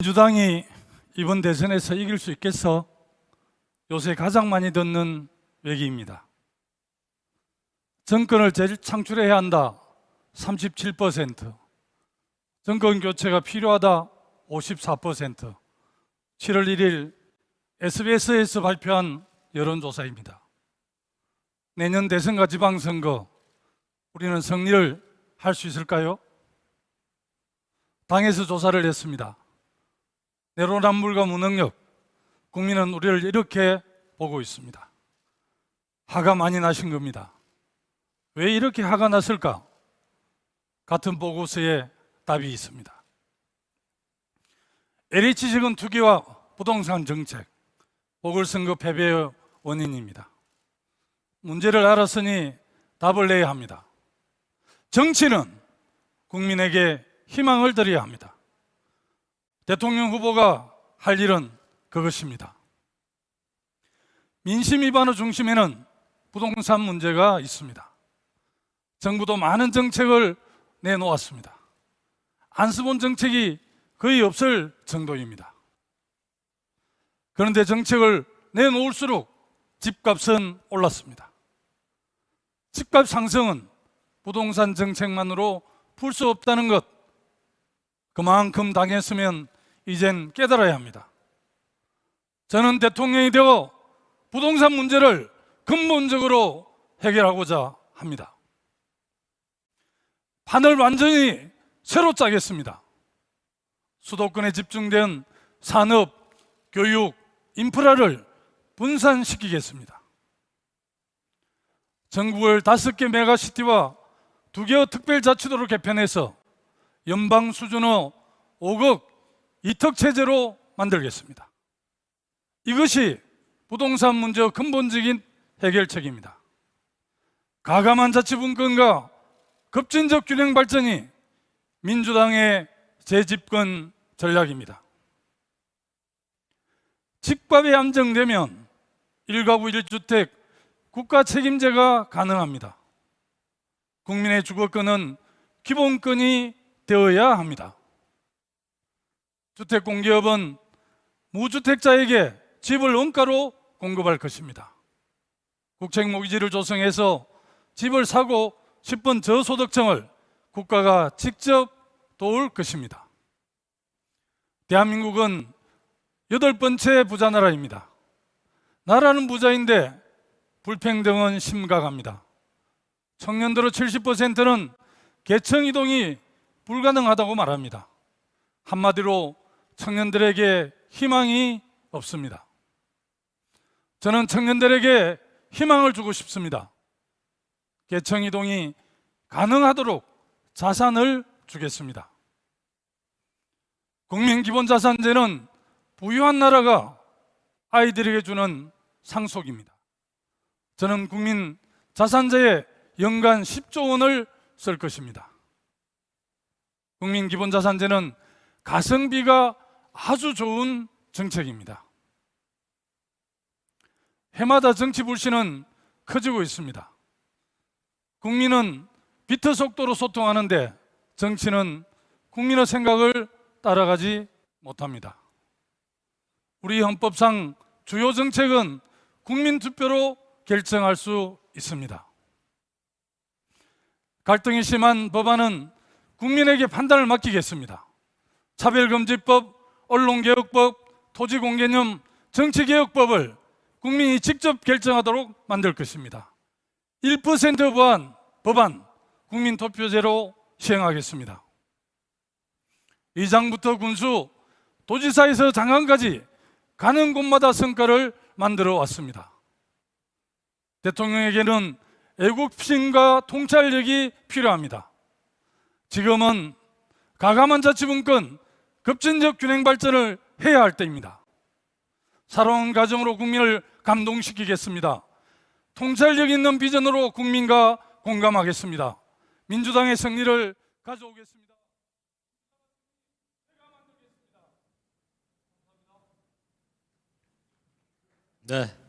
민주당이 이번 대선에서 이길 수 있겠어? 요새 가장 많이 듣는 얘기입니다. 정권을 재창출해야 한다. 37%. 정권 교체가 필요하다. 54%. 7월 1일 SBS에서 발표한 여론조사입니다. 내년 대선과 지방선거 우리는 승리를 할 수 있을까요? 당에서 조사를 했습니다. 내로남불과 무능력, 국민은 우리를 이렇게 보고 있습니다. 화가 많이 나신 겁니다. 왜 이렇게 화가 났을까? 같은 보고서에 답이 있습니다. LH 지금 투기와 부동산 정책, 보궐선거 패배의 원인입니다. 문제를 알았으니 답을 내야 합니다. 정치는 국민에게 희망을 드려야 합니다. 대통령 후보가 할 일은 그것입니다. 민심 위반의 중심에는 부동산 문제가 있습니다. 정부도 많은 정책을 내놓았습니다. 안쓰본 정책이 거의 없을 정도입니다. 그런데 정책을 내놓을수록 집값은 올랐습니다. 집값 상승은 부동산 정책만으로 풀 수 없다는 것, 그만큼 당했으면 이젠 깨달아야 합니다. 저는 대통령이 되어 부동산 문제를 근본적으로 해결하고자 합니다. 판을 완전히 새로 짜겠습니다. 수도권에 집중된 산업, 교육, 인프라를 분산시키겠습니다. 전국을 다섯 개 메가시티와 두 개의 특별자치도를 개편해서 연방 수준의 5억 이특 체제로 만들겠습니다. 이것이 부동산 문제의 근본적인 해결책입니다. 가감한 자치분권과 급진적 균형 발전이 민주당의 재집권 전략입니다. 집값이 안정되면 1가구 1주택 국가 책임제가 가능합니다. 국민의 주거권은 기본권이 되어야 합니다. 주택 공기업은 무주택자에게 집을 원가로 공급할 것입니다. 국책 모기지를 조성해서 집을 사고 싶은 저소득층을 국가가 직접 도울 것입니다. 대한민국은 여덟 번째 부자 나라입니다. 나라는 부자인데 불평등은 심각합니다. 청년들의 70%는 계층 이동이 불가능하다고 말합니다. 한마디로 청년들에게 희망이 없습니다. 저는 청년들에게 희망을 주고 싶습니다. 계층 이동이 가능하도록 자산을 주겠습니다. 국민기본자산제는 부유한 나라가 아이들에게 주는 상속입니다. 저는 국민 자산제에 연간 10조 원을 쓸 것입니다. 국민기본자산제는 가성비가 아주 좋은 정책입니다. 해마다 정치 불신은 커지고 있습니다. 국민은 비트 속도로 소통하는데 정치는 국민의 생각을 따라가지 못합니다. 우리 헌법상 주요 정책은 국민 투표로 결정할 수 있습니다. 갈등이 심한 법안은 국민에게 판단을 맡기겠습니다. 차별금지법, 언론개혁법, 토지공개념, 정치개혁법을 국민이 직접 결정하도록 만들 것입니다. 1% 법안, 법안 국민 투표제로 시행하겠습니다. 의장부터 군수, 도지사에서 장관까지 가는 곳마다 성과를 만들어 왔습니다. 대통령에게는 애국심과 통찰력이 필요합니다. 지금은 가감한 자치분권, 급진적 균형 발전을 해야 할 때입니다. 살아온 가정으로 국민을 감동시키겠습니다. 통찰력 있는 비전으로 국민과 공감하겠습니다. 민주당의 승리를 가져오겠습니다. 네,